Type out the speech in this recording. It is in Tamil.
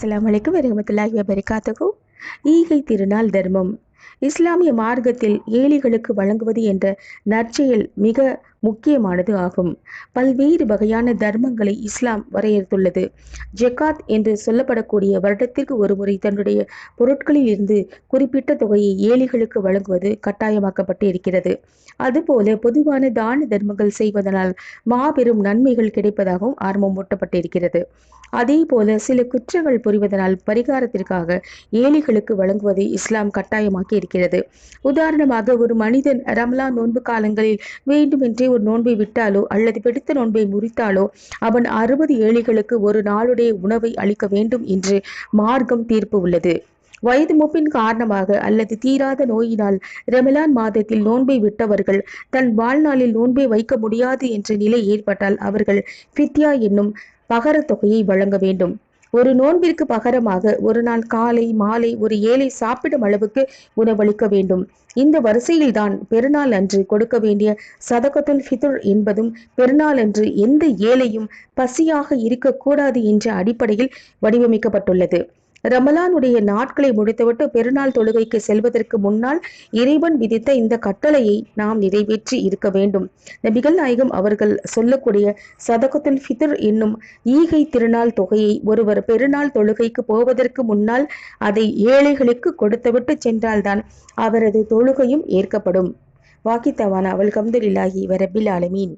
அஸ்லாம் வலைக்கும் வரமத்துல்லாஹி வபரிகாத்துக்கு ஈகை திருநாள் தர்மம். இஸ்லாமிய மார்க்கத்தில் ஏழைகளுக்கு வழங்குவது என்ற நற்செயல் மிக முக்கியமானது ஆகும். பல்வேறு வகையான தர்மங்களை இஸ்லாம் வரையறுத்துள்ளது. ஜெகாத் என்று சொல்லப்படக்கூடிய வருடத்திற்கு ஒருமுறை தன்னுடைய பொருட்களில் இருந்து குறிப்பிட்ட தொகையை ஏழைகளுக்கு வழங்குவது கட்டாயமாக்கப்பட்டு இருக்கிறது. அதுபோல பொதுவான தான தர்மங்கள் செய்வதனால் மாபெரும் நன்மைகள் கிடைப்பதாகவும் ஆர்வம் ஊட்டப்பட்டிருக்கிறது அதே போல சில குற்றங்கள் புரிவதனால் பரிகாரத்திற்காக ஏழைகளுக்கு வழங்குவதை இஸ்லாம் கட்டாயமாக்கி இருக்கிறது. உதாரணமாக ஒரு மனிதன் ரம்லா நோன்பு காலங்களில் வேண்டுமென்றே ஒரு நோன்பை விட்டாலோ அல்லது பிடித்த நோன்பை முறித்தாலோ அவன் அறுபது ஏழைகளுக்கு ஒரு நாளுடைய உணவை அளிக்க வேண்டும் என்று மார்க்கம் தீர்ப்பு உள்ளது. வயது மூப்பின் காரணமாக அல்லது தீராத நோயினால் ரமலான் மாதத்தில் நோன்பை விட்டவர்கள் தன் வாழ்நாளில் நோன்பை வைக்க முடியாது என்ற நிலை ஏற்பட்டால் அவர்கள் ஃபித்யா என்னும் பகரத் தொகையை வழங்க வேண்டும். ஒரு நோன்பிற்கு பகரமாக ஒரு நாள் காலை மாலை ஒரு ஏழை சாப்பிடும் அளவுக்கு உணவளிக்க வேண்டும். இந்த வரிசையில்தான் பெருநாள் அன்று கொடுக்க வேண்டிய சதகத்துல் ஃபிதுர் என்பதும் பெருநாள் அன்று எந்த ஏழையும் பசியாக இருக்கக்கூடாது என்ற அடிப்படையில் வடிவமைக்கப்பட்டுள்ளது. ரமலானுடைய நாட்களை முடித்துவிட்டு பெருநாள் தொழுகைக்கு செல்வதற்கு முன்னால் இறைவன் விதித்த இந்த கட்டளையை நாம் நிறைவேற்றி இருக்க வேண்டும். நபிகள் நாயகம் அவர்கள் சொல்லக்கூடிய சதகத்துல் ஃபித்ர் என்னும் ஈகை திருநாள் தொகையை ஒருவர் பெருநாள் தொழுகைக்கு போவதற்கு முன்னால் அதை ஏழைகளுக்கு கொடுத்துவிட்டு சென்றால்தான் அவரது தொழுகையும் ஏற்கப்படும். வாக்கித்தவான அவள் கம்துலில்லாஹி வரபில் ஆலமீன்.